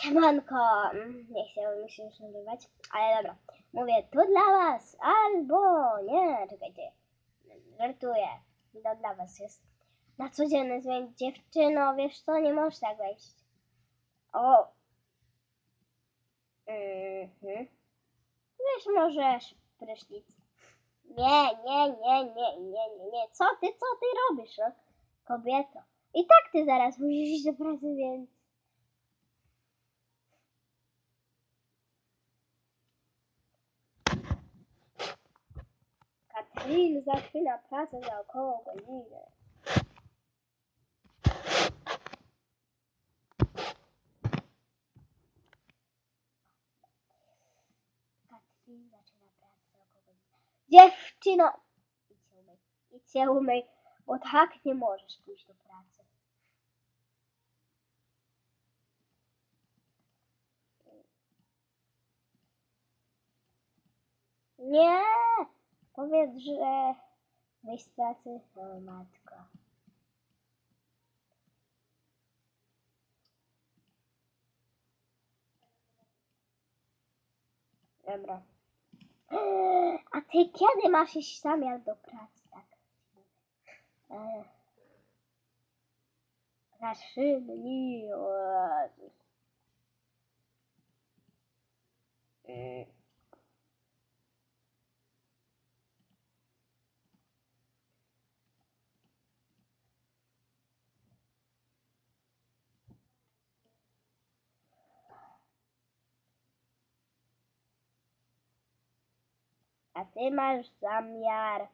Siemanko, Mm, nie chciałbym mi się już nagrywać, ale dobra. Mówię, to dla was, albo nie, czekajcie, żartuję, to dla was jest. Na codzienny zmian dziewczyno, wiesz co, nie możesz tak wejść. O. Mhm. Wiesz, możesz prysznic. Nie, nie, nie, nie, nie, nie, nie. Co ty, co ty robisz, no? Kobieto. I tak ty zaraz musisz iść do pracy, więc... Katrin zaczyna pracę za około godziny. Katrin zaczyna pracę za około godziny. Dziewczyno! Idź umyj. Idź się umyj, bo tak nie możesz pójść do pracy. Nie! Powiedz, że wyjść z pracy. O matko. Dobra. A ty kiedy masz iść zamiar do pracy? Tak. E, Za trzy dni. o Jezus. A ty masz zamiar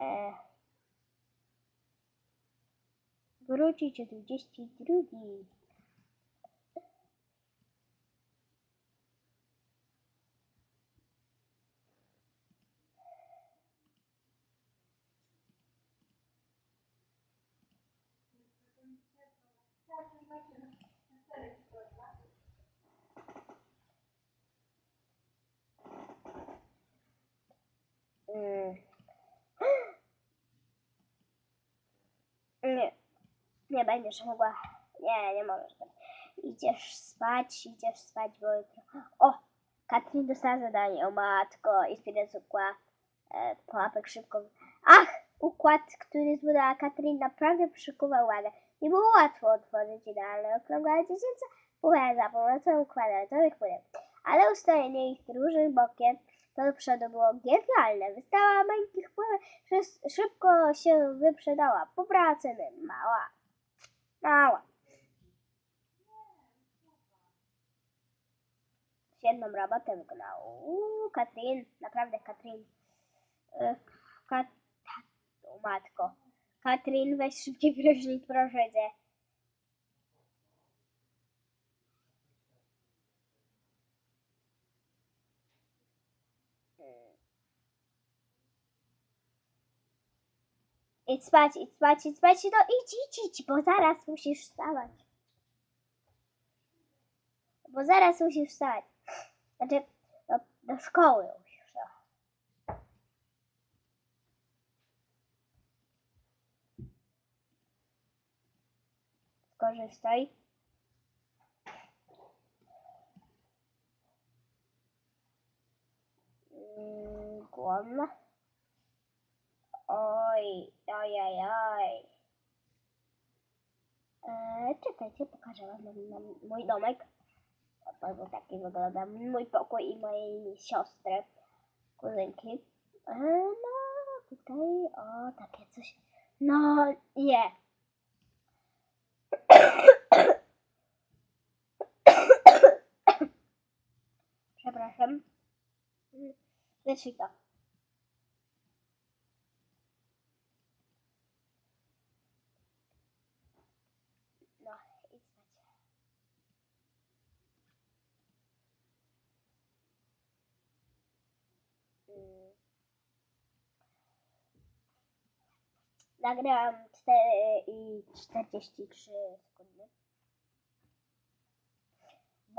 e, wrócić o 22. Mm. Nie będziesz mogła. Nie, nie możesz. Idziesz spać, idziesz spać, bo. O! Katrin dostała zadanie, o matko, i Spirec układ e, pułapek szybko. Ach! Układ, który zbudowała Katrin, naprawdę przykuwa uwagę. Nie było łatwo otworzyć idealne okrągłe dziecięce pułapki za pomocą kwadratowych pudeł. Ale ustawienie ich różnych bokiem to do przodu było genialne. Wystawa pułapek szys- szybko się wyprzedała. Ceny mała. Mała. Świetną robotę wykonał. Uuu, Katrin, naprawdę Katrin. E, Kat... Matko. Katrin, weź szybciej prysznic, proszę cię. Idź spać, idź spać, idź spać, no idź, idź, idź, bo zaraz musisz wstawać. Bo zaraz musisz wstać. Znaczy, do, do szkoły musisz wstać. Skorzystaj. Mm, Głon. Oj, oj, oj, oj. Eee, czekajcie, pokażę wam mój domek. Oto taki wygląda mój pokój i mojej siostry, kuzynki. Eee, no, tutaj, o, takie coś. No, nie. Przepraszam. Lecz to. Nagrałam 4 i 43 sekundy.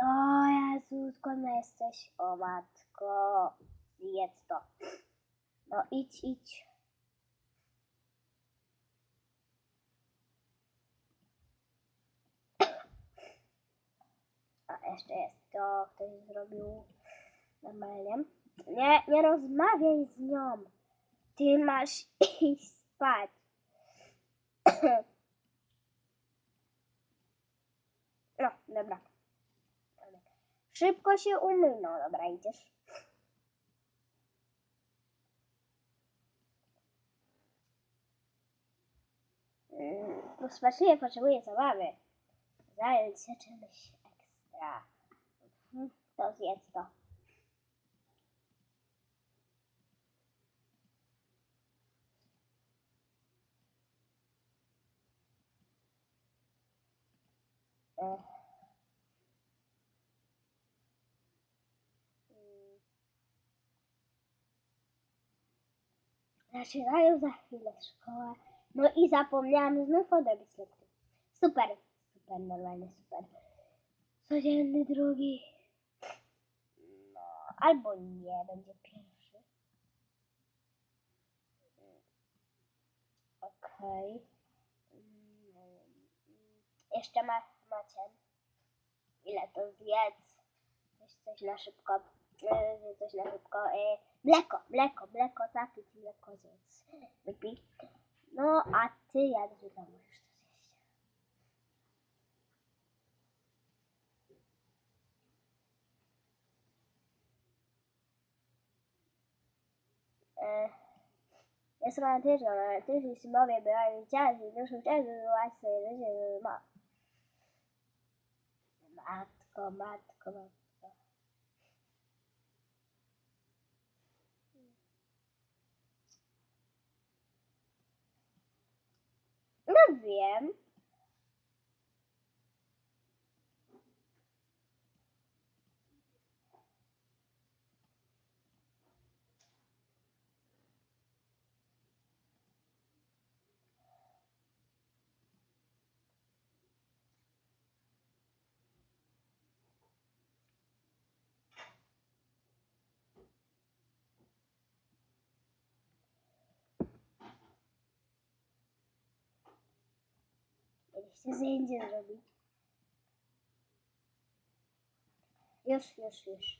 No Jezu, skąd jesteś? O matko, jedz to. No idź, idź. jeszcze jest. To ktoś zrobił normalnie. Nie, nie rozmawiaj z nią. Ty masz iść spać. No, dobra. Szybko się umyj. No, dobra, idziesz. Mm, Rozpaczliwie potrzebuję zabawy. Zająć się czymś ekstra. Mhm, To zjedz to. Zaczynają za chwilę szkołę. No i zapomniałam znów odrobić lekcję. Super, super, normalnie super. Codzienny drugi. No, albo nie, będzie pierwszy. Mm. Okej. Mm, Jeszcze ma, macie. Ile to zjedz? Coś, coś na szybko. Yy, Coś na szybko. Yy, mleko, mleko, mleko, zapić mleko zjedz. Wypij. No, a ty jak zwykle musisz to zjeść. E, Jest romantyczna, romantyczni synowie bywają dziadzi, muszą często wywołać swoje rodziny. Ma. Matko, matko, matko. No wiem. Mieliście zdjęcie zrobić. Już, już, już.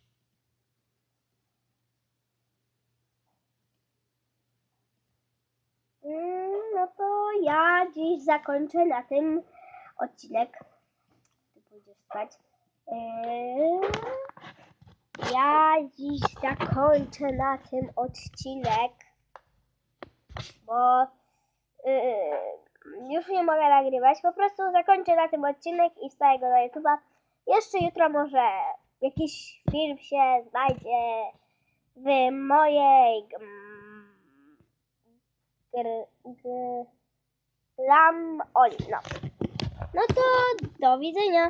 Mm, No to ja dziś zakończę na tym odcinek. Ty pójdziesz spać. Yy, Ja dziś zakończę na tym odcinek, bo yy, już nie mogę nagrywać. Po prostu zakończę na tym odcinek i wstaję go na YouTube'a. Jeszcze jutro może jakiś film się znajdzie w mojej glam Oli. No. no to do widzenia.